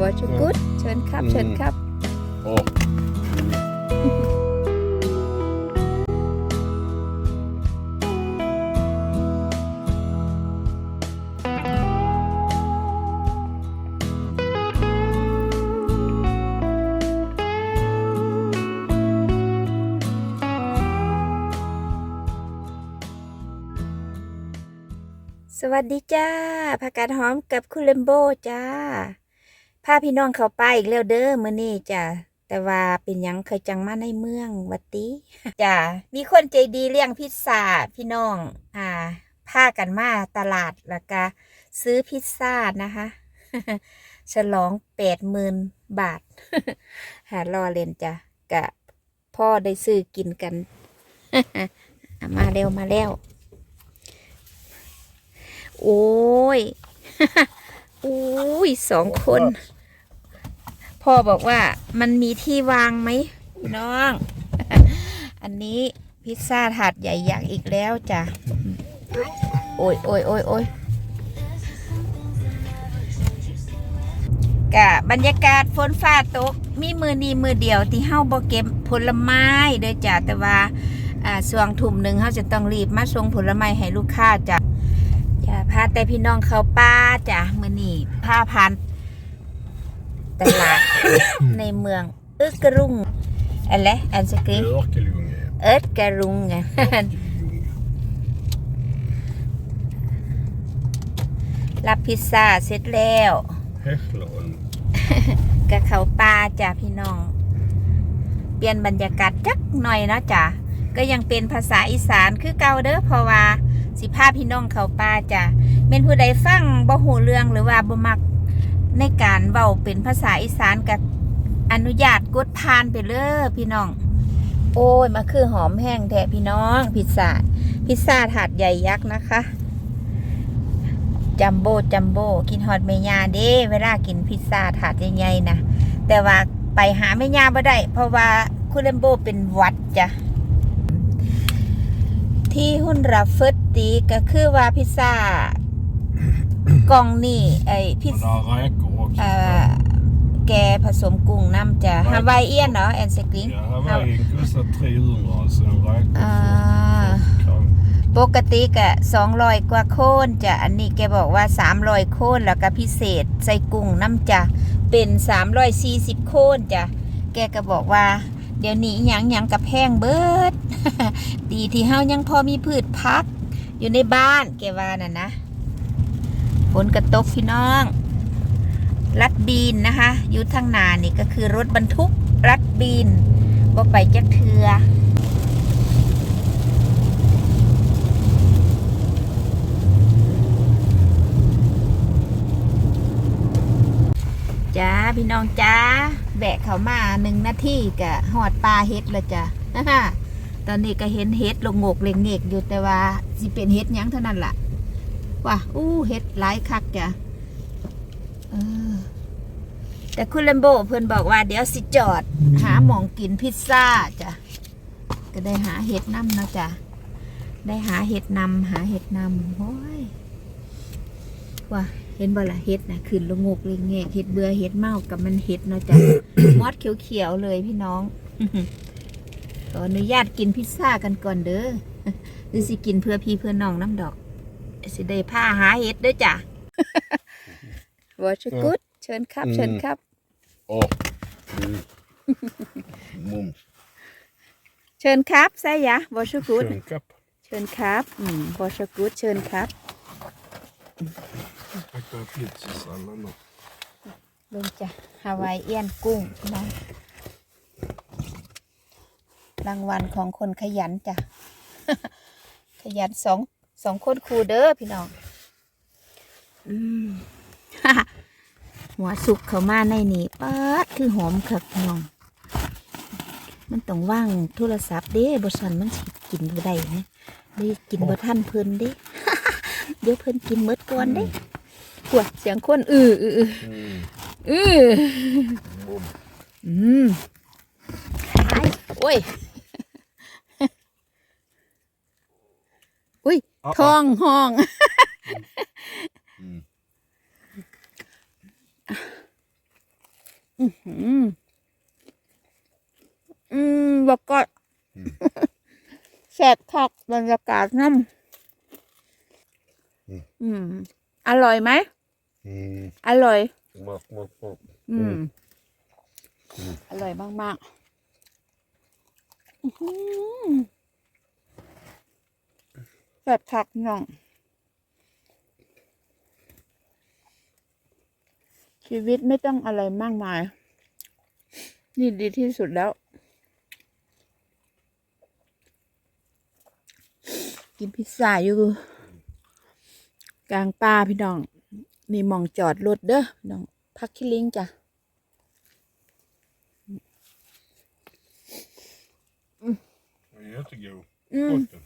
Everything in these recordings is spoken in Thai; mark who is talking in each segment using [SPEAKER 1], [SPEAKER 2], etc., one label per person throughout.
[SPEAKER 1] วอชกุดเชิญครับ เชิญครับ
[SPEAKER 2] โอ้
[SPEAKER 1] สวัสดีจ้าผักกาดหอมกับคุณเลมโบจ้า พาพี่น้องเข้าไปอีกแล้วเด้อมื้อนี้จ้าแต่ว่าเป็นยังเคยจังมาในเมืองวัดติจ้ามีคนใจดีเลี้ยงพิซซ่าพี่น้องอ่าพากันมาตลาดแล้วก็ซื้อพิซซ่านะคะ ฉลองแปดหมื่นบาท หารอเล่นจ้ะกะพ่อได้ซื้อกินกัน มาเร็วมาแล้ว โอ้ย โอ้ยสองคน พ่อบอกว่ามันมีที่วางไหมพี่น้อง อันนี้พิซซ่าถาดใหญ่ยักษ์อีกแล้วจ้ะ โอ้ยโอ้ยโอ้ยโอ้ยกะบรรยากาศฝนฟ้าตก มีมือนีมือเดียวที่เฮาบ่เก็บผลไม้เด้อจ้ะแต่ว่าอ่าส่วงทุ่มหนึ่งเขาจะต้องรีบมาส่งผลไม้ให้ลูกค้าจ้ะอย่าพาแต่พี่น้องเขาป้าจ้ะมือนี่พาพัน ตลาด ในเมืองอึกกรุงอะไรอันสกรี
[SPEAKER 2] Örkelljunga.
[SPEAKER 1] เอิร์ดกรุงไงรับพิซซ่าเสร็จแล้ว
[SPEAKER 2] Hässleholm.
[SPEAKER 1] กับเขาป้าจ้ะพี่น้อง เปลี่ยนบรรยากาศจักหน่อยเนาะจ้ะก็ยังเป็นภาษาอีสานคือเก่าเด้อเพราะว่าสิพาพี่น้องเขาป้าจ้ะเป็นผู้ใดฟังบ่หูเรื่องหรือว่าบ่มัก ในการเว้าเป็นภาษาอีสานกับอนุญาตกดผ่านไปเลยพี่น้อง โอ้ยมาคือหอมแห้งแท้พี่น้อง พิซซ่าพิซซ่าถาดใหญ่ยักษ์นะคะจัมโบ้จัมโบ้กินฮอตเมยาเด้เวลากินพิซซ่าถาดใหญ่ๆนะแต่ว่าไปหาเมยาบ่ได้ เพราะว่าคุณเลมโบเป็นหวัดจ้ะที่หุ้นรับเฟิร์สตีก็คือว่าพิซซ่ากล่องนี่ไอพิซ
[SPEAKER 2] Men det har räkor också.
[SPEAKER 1] เอ่อแกผสมกุ้งน้ำจ้ะฮาวายเอียนเนาะแอนสกริง
[SPEAKER 2] Ja, Hawaiian kostar 300 så en räkor
[SPEAKER 1] Ah.
[SPEAKER 2] kostar
[SPEAKER 1] ปกติกะ200 กว่าโคนจ้ะอันนี้แกบอกว่า 300 โคนแล้วก็พิเศษใส่กุ้งน้ำจ้ะเป็น 340 โคนจ้ะแกก็บอกว่า เดี๋ยวนี้หยังหยังกับแพงเบิด ดีที่เฮายังพอมีพืชพัก อยู่ในบ้านแกว่าน่ะนะฝนกระตกพี่น้อง รัดบีนนะคะยู่ทางนานี่ก็คือรถบรรทุกรัดบีนบ่ไปจักเทือจ้าพี่น้องจ้าแบกเขามาหนึ่งนาทีกะหอดปลาเฮ็ดละจ้ะตอนนี้ก็เห็นเฮ็ดลงงกเลงเงกอยู่แต่ว่าสิเป็นเฮ็ดยังเท่านั้นล่ะ ว่ะอู้เฮ็ดหลายคักจ้ะ แต่คุณเลมโบเพิ่นบอกว่าเดี๋ยวสิจอด หาหมองกินพิซซ่าจ้ะก็ได้หาเห็ดนำนะจ้ะได้หาเห็ดนำหาเห็ดนำโอ้ยว่ะเห็นบ่ล่ะเห็ดนะขึ้นลงงกเลยเงกเห็ดเบื่อเห็ดเมากับมันเห็ดเนาะจ้ะมอดเขียวๆเลยพี่น้องขออนุญาตกินพิซซ่ากันก่อนเด้อหรือสิกินเพื่อพี่เพื่อน้องน้ำดอกสิได้ผ้าหาเห็ดเด้อจ้ะ วอชกุดเชิญครับ เชิญครับ
[SPEAKER 2] Åh. Mm. Mums.
[SPEAKER 1] เชิญครับไซยะวอชกุด
[SPEAKER 2] Schön kapp.
[SPEAKER 1] เชิญครับอืมวอชกุดเชิญครับ
[SPEAKER 2] Tackar pizzasallad då.
[SPEAKER 1] ลงจ้ะฮาวายเอียนกุ้งนะรางวัลของคนขยันจ้ะ ขยันสองสองคนครูเด้อพี่น้อง อืม หัวสุกเข้ามาในนี่ป๊าดคือหอมคักพี่น้อง มันต้องว่างโทรศัพท์เด้บสันมันสิกินบ่ได้นะได้กินบ่ทันเพิ่นเด้ เดี๋ยวเพิ่นกินเมดก่อนเด้ปวดเสียงคนอืออืออือ
[SPEAKER 2] Mm.
[SPEAKER 1] อือ
[SPEAKER 2] Bom.
[SPEAKER 1] อืมหายโอ้ยอุ้ย
[SPEAKER 2] Ah,
[SPEAKER 1] ท้องห้อง อือหืออืมแล้วก็แสบคักบรรยากาศน้ำอืม อร่อยไหม
[SPEAKER 2] Mm.
[SPEAKER 1] อร่อย
[SPEAKER 2] Mak, mak, mak.
[SPEAKER 1] อืม
[SPEAKER 2] อืม
[SPEAKER 1] อร่อยมากๆอื้อหือแบบผักน่อง ชีวิตไม่ต้องอะไรมากมาย นี่ดีที่สุดแล้ว กินพิซซ่าอยู่ กลางป่าพี่น้อง มีหมองจอดรถเด้อพี่น้อง พักคิลิงจ้ะ
[SPEAKER 2] Jättegod.
[SPEAKER 1] อืม
[SPEAKER 2] Botten.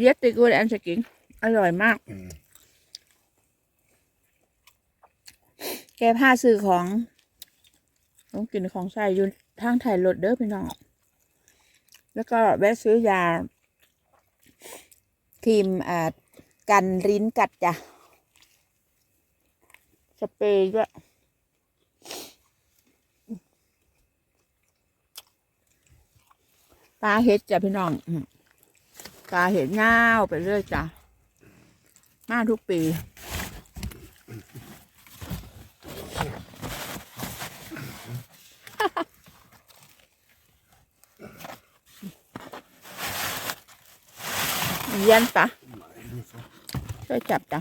[SPEAKER 1] เย็ดติกูดแอนสกิง อร่อยมาก
[SPEAKER 2] Mm.
[SPEAKER 1] แกผ้าซื้อของต้องกินของใส่อยู่ทางไทยรถเด้อพี่น้อง แล้วก็แวะซื้อยาครีมอ่ากันริ้นกัดจ้ะ สเปรย์ด้วยปลาเห็ดจ้ะพี่น้องปลาเห็ดเงาไปเรื่อยจ้ะมาทุกปี เย็นปะช่วยจับจ้ะ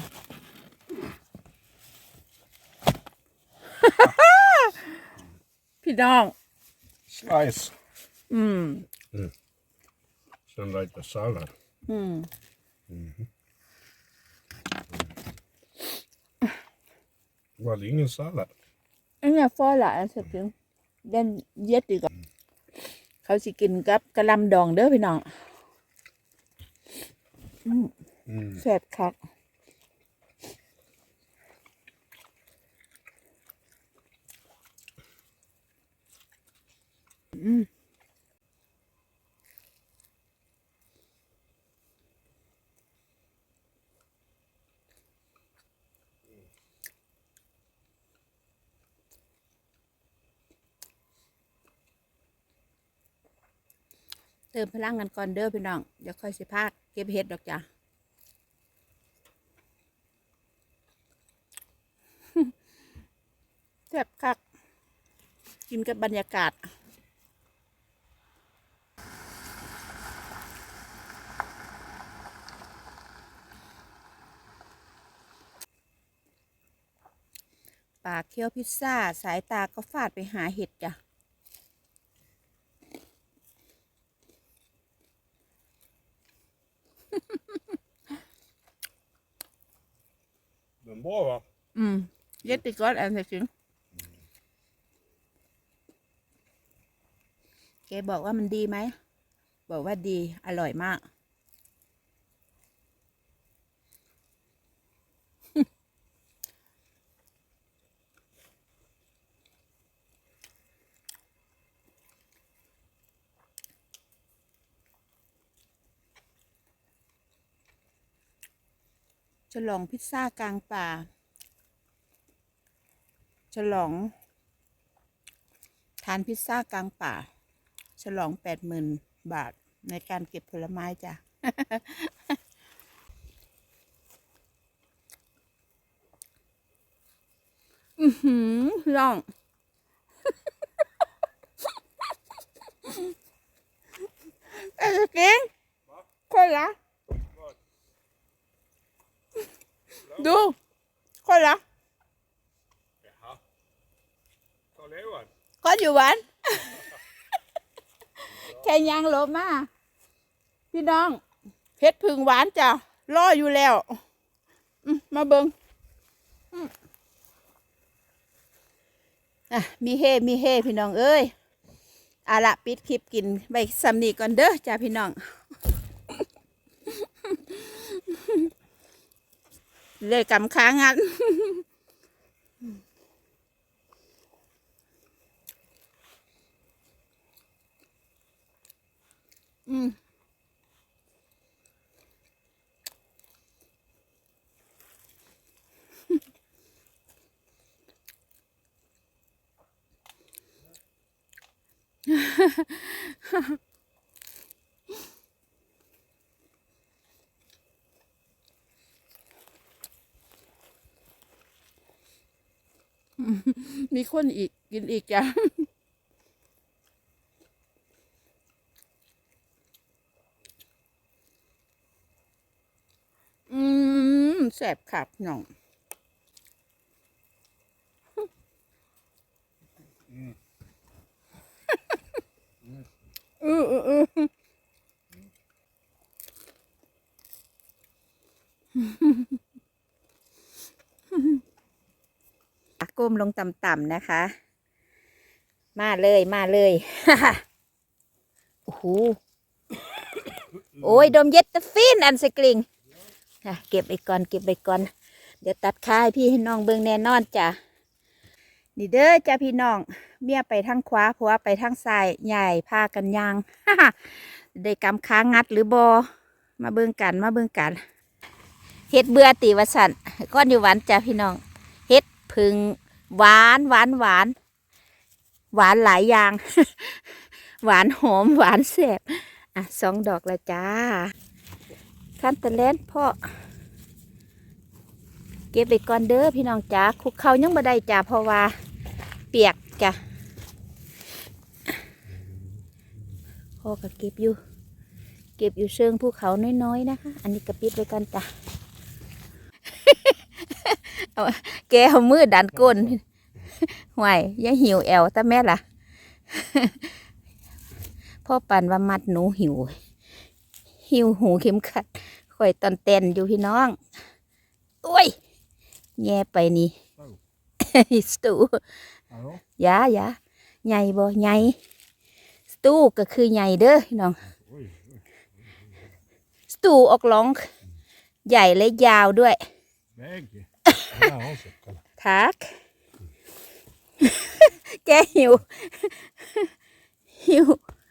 [SPEAKER 1] พี่น้อง
[SPEAKER 2] Slice.
[SPEAKER 1] อืม
[SPEAKER 2] Sen lite sallad.
[SPEAKER 1] อืม
[SPEAKER 2] Var det ingen sallad?
[SPEAKER 1] อันเนี้ยฟอละอันสักถึงเด่นเย็ดดีกว่าเขาสิกินกับกะหลำดองเด้อพี่น้อง
[SPEAKER 2] Mm.
[SPEAKER 1] แซ่บคักอืม เติมพลังกันก่อนเด้อพี่น้องเดี๋ยวค่อยสิพาเก็บเห็ดดอกจ้ะแซ่บคัก กินกับบรรยากาศปากเคี้ยวพิซซ่า สายตาก็ฟาดไปหาเห็ดจ้ะ
[SPEAKER 2] Den var va?
[SPEAKER 1] อืมเย็ดติกอดแอนเซคิงแกบอกว่ามันดีไหม บอกว่าดี อร่อยมาก ฉลองพิซซ่ากลางป่า ฉลอง ทานพิซซ่ากลางป่า ฉลองแปดหมื่นบาทในการเก็บผลไม้จ้ะ อือหือลอง เอ้ยเก่งคนละ ดูคนละ
[SPEAKER 2] Jaha. Ta levan.
[SPEAKER 1] ก็อยู่หวัน แค่ยางลบมา พี่น้อง เพชรพึ่งหวานจ้ะรออยู่แล้วอืมมาเบิงอืมอะ มีเฮมีเฮพี่น้องเอ้ยเอาละปิดคลิปกินไปสำนีก่อนเด้อจ้าพี่น้อง เลยกำค้างงันอืมฮ่าฮ่า
[SPEAKER 3] มีคนอีกกินอีกจ้ะอืมแสบขับหน่อง อืออืออือ
[SPEAKER 1] ก้มลงต่ำๆนะคะ มาเลยมาเลยโอ้โหโอ้ยดมเย็ดตะฟินอันสกริงค่ะเก็บไปก่อนเก็บไปก่อน เดี๋ยวตัดค่ายพี่ให้น้องเบิงแน่นอนจ้ะนี่เด้อจ้าพี่น้อง เมียไปทางขวาผัวไปทางซ้ายใหญ่พากันยางได้กำค้างงัดหรือบอมาเบิงกันมาเบิงกันเฮ็ดเบื่อตีวสันก้อนอยู่หวานจ้าพี่น้องเฮ็ดพึ่ง หวานหวานหวาน หวานหลายอย่าง หวานหอมหวานแสบอะสองดอกล้วจ้าขั้นตะแลนพ่อเก็บไปก่อนเด้อพี่น้องจ้าคุกเขายังบ่ได้จ้าเพราะว่า เปียกจ้ะพ่อก็เก็บอยู่ เก็บอยู่เชิงภูเขาน้อยๆนะคะ อันนี้กระปิดไว้กันจ้ะเอา แกเอามือดันก้นห่วยอยังหิวแอวแต่แม่ล่ะ พ่อปันว่ามัดหนูหิว หิวหูเข็มขัดข่อยตอนเต้นอยู่พี่น้องโอ้ย แง่ไปนี่สตู
[SPEAKER 2] Hallå?
[SPEAKER 1] ยายาใหญ่บ่ใหญ่สตูก็คือใหญ่เด้อพี่น้อง
[SPEAKER 2] Oj,
[SPEAKER 1] สตูออกหลอง ใหญ่และยาวด้วย
[SPEAKER 2] väg. Ja, så, kolla.
[SPEAKER 1] ทัก แกหิว หิว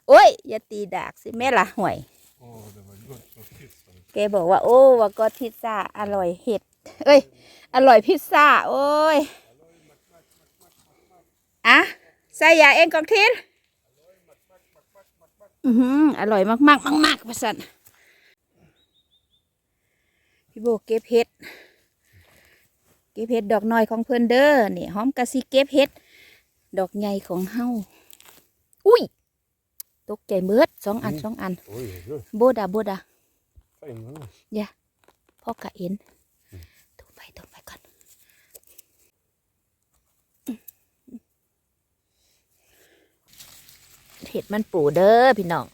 [SPEAKER 1] โอ้ย อย่าตีดากสิแม่ละห่วย
[SPEAKER 2] Åh, det var gott med fisk.
[SPEAKER 1] แกบอกว่า โอ้ว่าก็พิซซ่า อร่อยเห็ด เอ้ย อร่อยพิซซ่า โอ้ยอะใส่ยาเองกองทินอือหืออร่อยมากมากมากมากๆประสันพี่โบเก็บเห็ดเก็บเห็ดดอกน้อยของเพื่อนเด้อนี่หอมกะสิเก็บเห็ดดอกใหญ่ของเฮาอุ้ยตกใจเมืดสองอันสองอัน
[SPEAKER 2] Oj, oj, oj.
[SPEAKER 1] โบดาโบดา
[SPEAKER 2] Fin den är.
[SPEAKER 1] พ่อกะเอ็นถูไปถูไปก่อนเห็ดมันปูเด้อพี่น้อง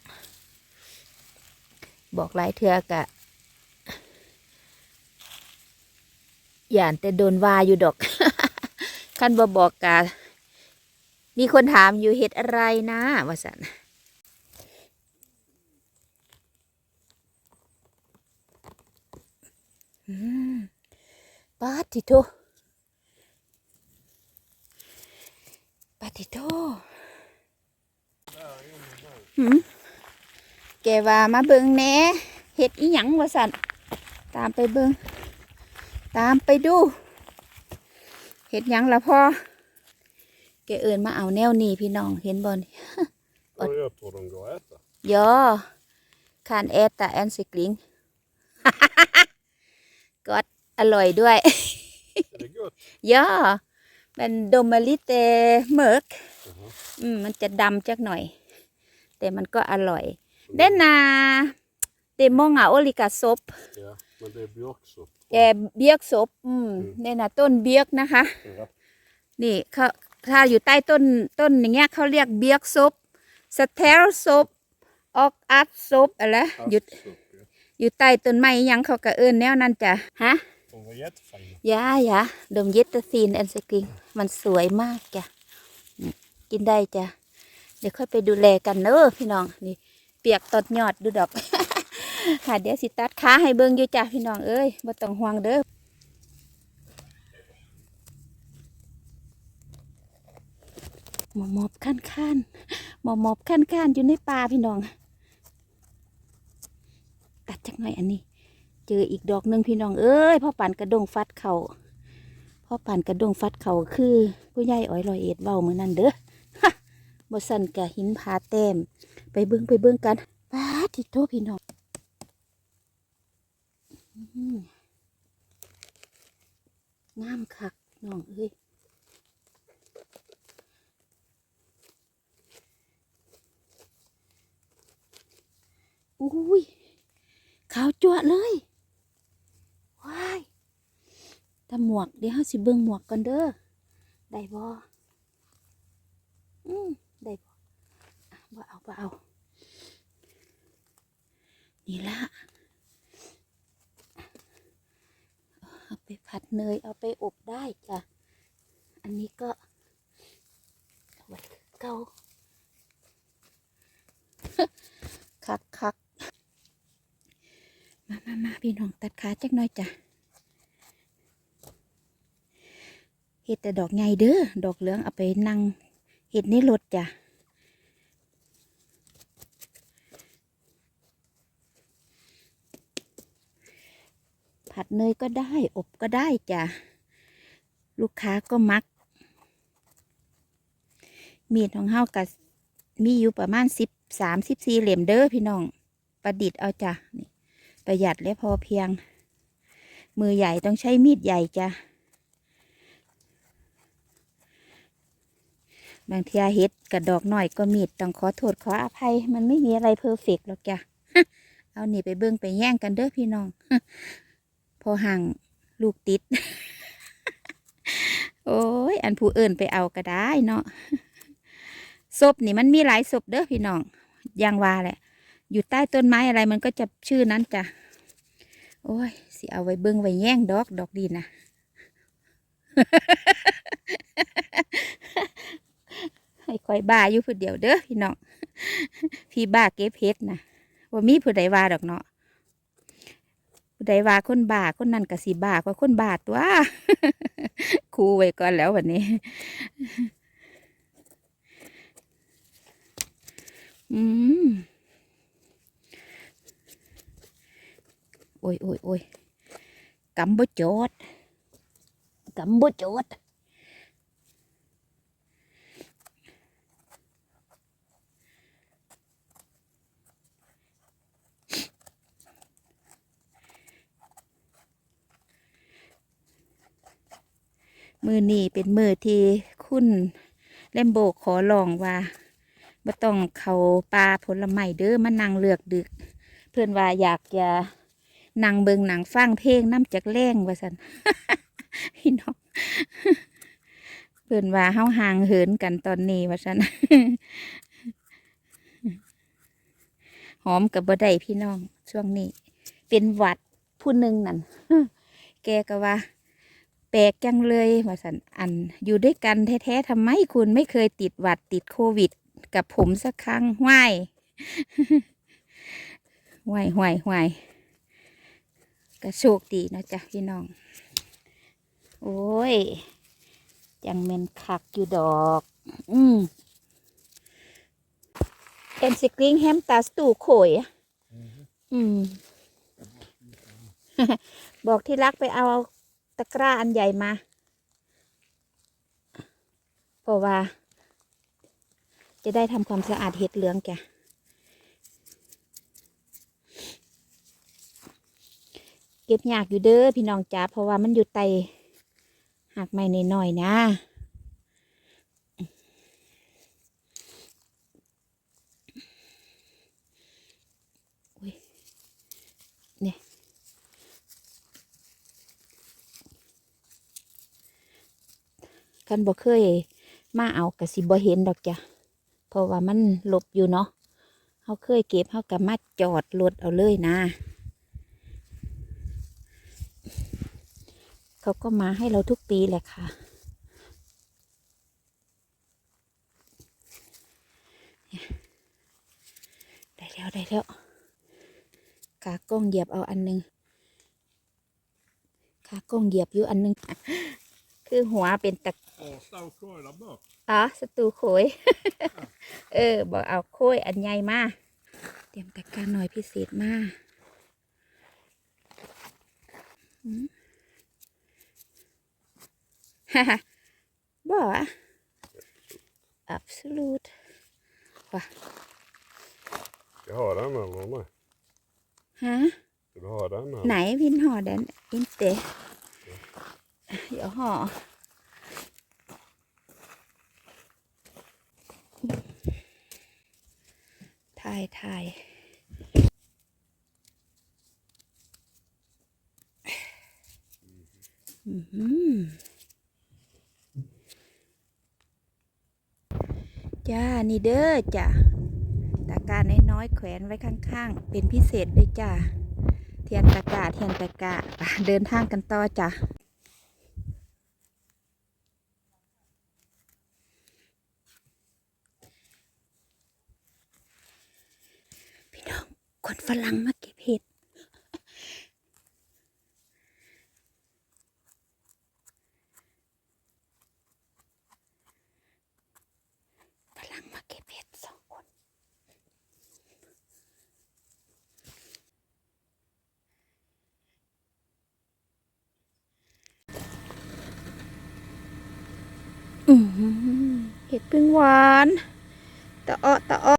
[SPEAKER 1] บอกหลายเทือกะ ย่านแต่โดนว่าอยู่ดอกคันบ่บอกกะมีคนถามอยู่เห็ดอะไรนะว่าสันปาติโทปาติโทหืมแกว่ามาเบิงแน่เห็ดอีหยังว่าสันตามไปเบิง ตามไปดู เห็ดหยังละพ่อแกเอินมาเอาแนวนี้พี่น้องเห็นบอล
[SPEAKER 2] Oj, jag tror de går att äta.
[SPEAKER 1] ยอคานแอตตาแอนซิกลิงกอดอร่อยด้วย
[SPEAKER 2] Är det gott?
[SPEAKER 1] ยอเป็นโดมาลิเตเมิร์กอืมมันจะดำจักหน่อย แต่มันก็อร่อยเดนนาเดมองอาโอลิกาซบ
[SPEAKER 2] Ja, men det är björksopp.
[SPEAKER 1] แกเบียกซบอืมเนี่ยนะต้นเบียกนะคะ
[SPEAKER 2] Ja,
[SPEAKER 1] นี่เขาถ้าอยู่ใต้ต้นต้นอย่างเงี้ยเขาเรียกเบียกซบสเตลซบออกอัดซบอะไรอยู่
[SPEAKER 2] havssopp, ja.
[SPEAKER 1] อยู่ใต้ต้นไม้อิหยังเขาก็เอิ้นแนวนั้นจ้ะฮะ
[SPEAKER 2] De var jättefina.
[SPEAKER 1] ยายาดมเยตซีนแอนสกริงมันสวยมากจ้ะอืมกินได้จ้ะ เดี๋ยวค่อยไปดูแลกันเนอะพี่น้อง นี่ เปียกตอดยอดดูดอก ค่ะเดี๋ยวสิตัดขาให้เบิ่งอยู่จ้ะพี่น้องเอ้ยบ่ต้องห่วงเด้อหมอบหมอบขั้นขั้นหมอบหมอบขั้นขั้นอยู่ในป่าพี่น้อง ตัดจักหน่อยอันนี้ เจออีกดอกหนึ่งพี่น้องเอ้ยพ่อป่านกระดงฟัดเขาพ่อป่านกระดงฟัดเขาคือผู้ใหญ่อ้อยลอยเอ็ดเว้ามือนั่นเด้อบ่สั่นกะหินผาแต้ม ไปเบิ่งไปเบิ่งกันป้าดทิโตพี่น้อง งามคักน้องเอ้ยอุ้ยขาวจั่วเลยว้ายถ้าหมวกเดี๋ยวเฮาสิเบิ่งหมวกกันเด้อได้บ่อืมได้บ่อะบ่เอาบ่เอานี่ละ เอาไปผัดเนยเอาไปอบได้จ้ะ อันนี้ก็เอาไว้เกาคักคักมามามาพี่น้องตัดขาจักหน่อยจ้ะเห็ดแต่ดอกใหญ่เด้อ ดอกเหลืองเอาไปนั่งเห็ดในรถจ้ะ ผัดเนยก็ได้อบก็ได้จ้ะ ลูกค้าก็มัก มีดของเฮากับมีอยู่ประมาณสิบสามสิบสี่เหลี่ยมเด้อพี่น้อง ประดิษฐ์เอาจ้ะนี่ประหยัดและพอเพียง มือใหญ่ต้องใช้มีดใหญ่จ้ะบางทีเฮ็ดกระดอกหน่อยก็มีดต้องขอโทษขออภัย มันไม่มีอะไรเพอร์เฟกต์หรอกจ้ะเอานี่ไปเบิ่งไปแย่งกันเด้อพี่น้อง อห่างลูกติด โอ้ย อันผู้เอื่นไปเอาก็ได้เนาะศพนี่มันมีหลายศพเด้อพี่น้องยางวาแหละ อยู่ใต้ต้นไม้อะไรมันก็จะชื่อนั้นจ้ะ โอ้ย สิเอาไว้เบิ่งไว้แย่งดอกดอกดีนะ ให้คอยบ้าอยู่ผู้เดียวเด้อพี่น้อง พี่บ้าเก็บเพชรนะว่ามีผู้ใดว่าดอกเนาะ ผู้ใดว่าคนบาคนนั้นก็สิบากว่าคนบาตัวครูไว้ก่อนแล้ววันนี้ อืมโอ้ยโอ้ยโอ้ยกำบ่โจดกำบ่โจด มือนี่เป็นมือที่คุณเลมโบขอลองว่าบ่ต้องเขาปลาผลไม้เด้อมานั่งเลือกดึก เพื่อนว่าอยากจะนั่งเบิงหนังฟังเพลงน้ำจากแรงว่าสันพี่น้องเพื่อนว่าเฮาห่างเหินกันตอนนี้ว่าสันหอมกับบ่ได้พี่น้องช่วงนี้ เป็นหวัดผู้หนึ่งนั่นแกก็ว่า ลกจังเลยว่าสันอันอยู่ด้วยกันแท้ๆทำไมคุณไม่เคยติดหวัดติดโควิด กับผมสักครั้งไหวไหวไหวไหวก็โชคดีเนาะจ๊ะพี่น้อง โอ้ยยังเมนคักอยู่ดอก อืมเอ็นสกริงแฮมตาสตูโขยอะอืม บอกที่รักไปเอา ตะกร้าอันใหญ่มาเพราะว่า จะได้ทำความสะอาดเห็ดเหลืองแกเก็บยากอยู่เด้อพี่น้องจ๋าเพราะว่ามันอยู่ไตหักไม่น้อยๆนะอุ๊ยเนี่ย คันบ่เคยมาเอากระสิบ่เห็นดอกจ้ะเพราะว่ามันหลบอยู่เนาะเขาเคยเก็บเขาก็มาจอดรถเอาเลยนะ เขาก็มาให้เราทุกปีแหละค่ะได้แล้วได้แล้วขากล้องเหยียบเอาอันหนึงขากล้องเหยียบอยู่อันหนึง คือหัวเป็นตะ
[SPEAKER 2] Åh, stavkoj där bak.
[SPEAKER 4] อ๋อสตูโขย เออ บอกเอาโขยอันใหญ่มาเตรียมตะกร้ารหน่อยพิเศษมาอืมฮ่าฮ่าบ่อะ absolute
[SPEAKER 1] ว่ะ
[SPEAKER 2] Ska jag ha den eller nej?
[SPEAKER 1] ฮะ
[SPEAKER 2] Ska du ha den? Eller?
[SPEAKER 1] ไหนพินห่อแดนอิน เดี๋ยวห่อถ่ายถ่ายอือหือจ้า นี่เด้อจ้ะตะกร้าน้อยๆแขวนไว้ข้างๆ เป็นพิเศษเลยจ้าเทียนตะกะเทียนตะกะเดินทางกันต่อจ้ะพี่น้อง คน ฝรั่งมาเก็บเห็ดฝรั่งมาเก็บเห็ดสองคนอือหือเห็ดพึ่งหวานตะเอ้อตะเอ้อ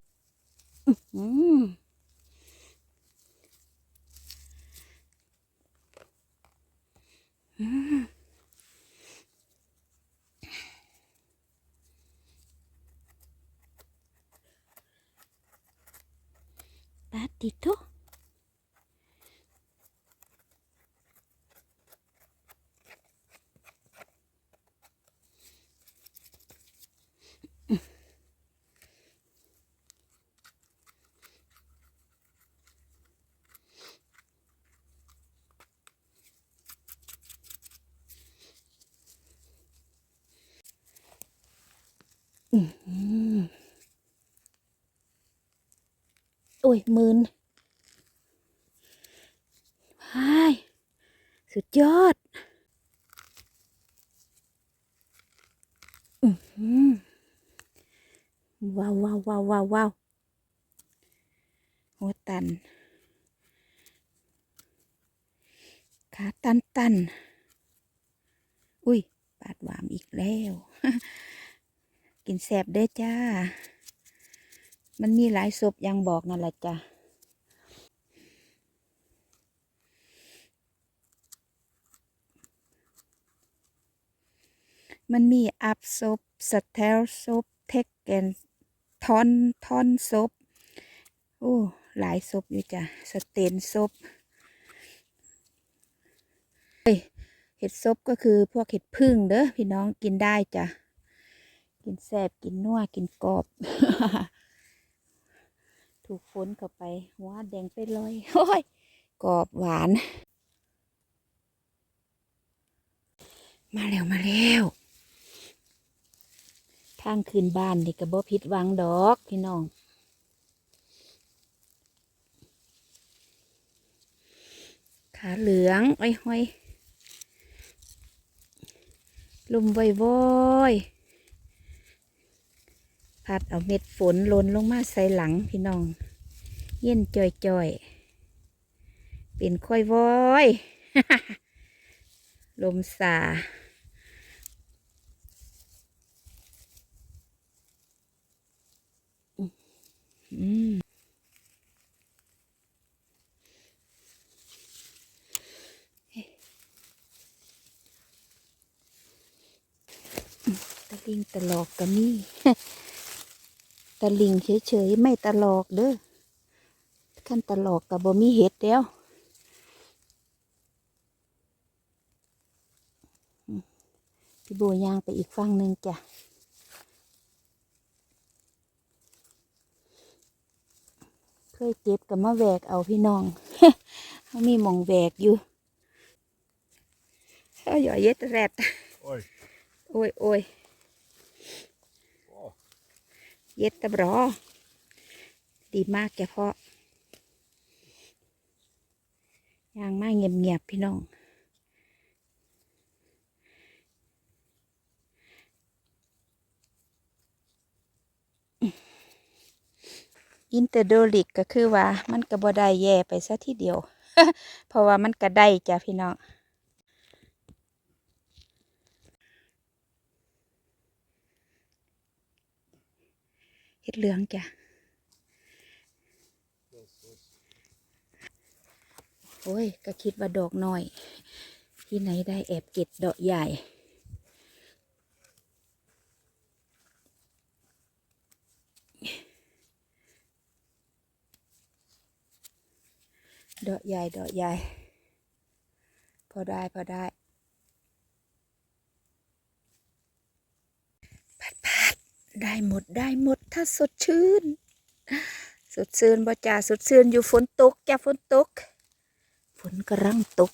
[SPEAKER 1] โอ้ยมืนไาย สุดยอด อือหือว้าวว้าวว้าวว้าวว้าวหัวตัน ขาตันตัน อุ้ย ปาดหวามอีกแล้ว กินแสบเด้อจ้า มันมีหลายศพยังบอกนั่นแหละจ้ะมันมีอัพศพสเตลศพเทคเกนทอนทอนศพโอ้หลายศพอยู่จ้ะสเตนศพเฮ็ดศพก็คือพวกเห็ดพึ่งเด้อพี่น้องกินได้จ้ะ กินแสบกินนัวกินกรอบ ถูกฝนเข้าไปหัวแดงไปลอยโอ้ยกรอบหวาน มาแล้วมาแล้วทางคืนบ้านนี่ก็บ่ผิดหวังดอกพี่น้องขาเหลืองอ้อยห้อยๆลุมวอยๆ พัดเอาเม็ดฝนลนลงมาใส่หลังพี่น้อง เย็นจ่อยๆ เป็นค่อยวอยลมสาอืมตะลิงตะลอกก็มี ตะลิงเฉยๆไม่ตะลอกเด้อขั้นตะลอกกับบ่มีเห็ดแล้วอืมพี่โบย่างไปอีกฝั่งหนึ่งจ้ะเคยเก็บกับมาแหวกเอาพี่น้องเขามีหมองแหวกอยู่เขาหย่อยเย็ดแรด
[SPEAKER 2] Oj.
[SPEAKER 1] โอ้ยโอ้ย
[SPEAKER 2] Bra.
[SPEAKER 1] เย็ดตะบรอ ดีมากแกเพาะย่างมากเงียบๆพี่น้องอินเตอร์โดลิกก็คือว่ามันก็บ่ได้แย่ไปซะทีเดียว เพราะว่ามันก็ได้จ้ะพี่น้อง็ดเหลืองจ้ะโอ้ย ก็คิดว่าดอกน้อย ที่ไหนได้แอบเก็ดดอกใหญ่ดอกใหญ่ดอกใหญ่ พอได้ พอได้ ได้หมดได้หมดถ้าสดชื่น สดชื่นบ่จ่าสดชื่นอยู่ฝนตกจ้าฝนตก ฝนกระลังตก